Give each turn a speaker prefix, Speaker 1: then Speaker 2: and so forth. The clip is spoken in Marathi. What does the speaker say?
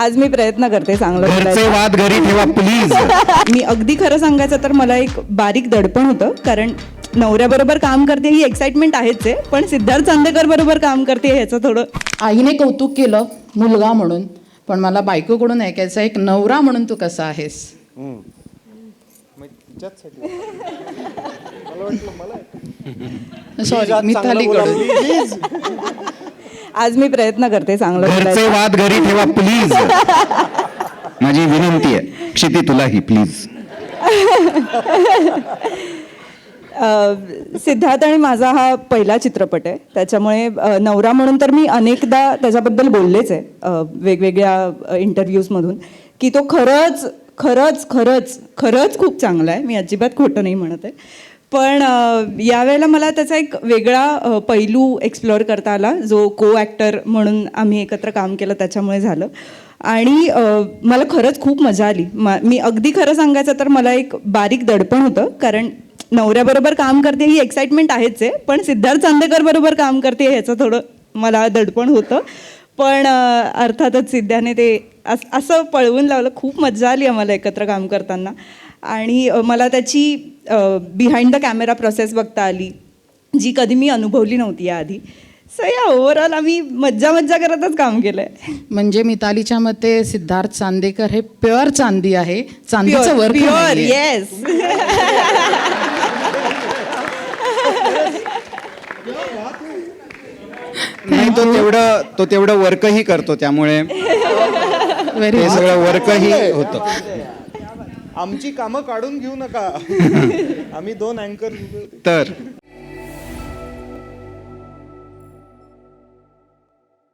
Speaker 1: आज मी प्रयत्न करते चांगलं
Speaker 2: घरचे
Speaker 1: बोलायचं
Speaker 2: वाद घरी ठेवा प्लीज
Speaker 1: मी अगदी खरं सांगायचं तर मला एक बारीक दडपण होतं कारण नवऱ्याबरोबर काम करते ही एक्साइटमेंट आहेच आहे पण सिद्धार्थ चांदेकर बरोबर काम करते ह्याचं थोडं.
Speaker 3: आईने कौतुक केलं मुलगा म्हणून पण मला बायकोकडून ऐकायचं एक नवरा म्हणून तू कसा आहेस? सॉरी मिथालीकडून
Speaker 1: आज मी प्रयत्न करते चांगलं
Speaker 2: घरचे
Speaker 1: बोलायचं
Speaker 2: वाद घरी ठेवा प्लीज माझी विनंती आहे क्षिती तुलाही प्लीज
Speaker 1: अ, सिद्धार्थ आणि माझा हा पहिला चित्रपट आहे. त्याच्यामुळे अ, नवरा म्हणून तर मी अनेकदा त्याच्याबद्दल बोललेच आहे अ, वेगवेगळ्या इंटरव्ह्यूजमधून की तो खरंच खरंच खरंच खरंच खूप चांगला आहे. मी अजिबात खोटं नाही म्हणत आहे. पण यावेळेला मला त्याचा एक वेगळा पैलू एक्सप्लोअर करता आला जो को ॲक्टर म्हणून आम्ही एकत्र काम केलं त्याच्यामुळे झालं. आणि मला खरंच खूप मजा आली. मी अगदी खरं सांगायचं तर मला एक बारीक दडपण होतं कारण नवऱ्याबरोबर काम करते ही एक्साइटमेंट आहेच आहे पण सिद्धार्थ चांदेकर बरोबर काम करते ह्याचं थोडं मला दडपण होतं. पण अर्थातच सिद्ध्याने ते असं पळवून लावलं खूप मजा आली आम्हाला एकत्र काम करताना. आणि मला त्याची बिहाइंड द कॅमेरा प्रोसेस बघता आली जी कधी मी अनुभवली नव्हती याआधी. सो या ओव्हरऑल आम्ही मज्जा मज्जा करतच काम केलं आहे
Speaker 3: म्हणजे मितालीच्या मते सिद्धार्थ चांदेकर हे प्युअर चांदी आहे. चांदीचं वर्क
Speaker 1: प्युअर. येस
Speaker 2: नाही तो तेवढं तो तेवढं वर्कही करतो त्यामुळे
Speaker 3: good.
Speaker 2: सगळं वर्कही होतं.
Speaker 4: आमची कामं काढून घेऊ नका. आम्ही दोन अँकर
Speaker 2: तर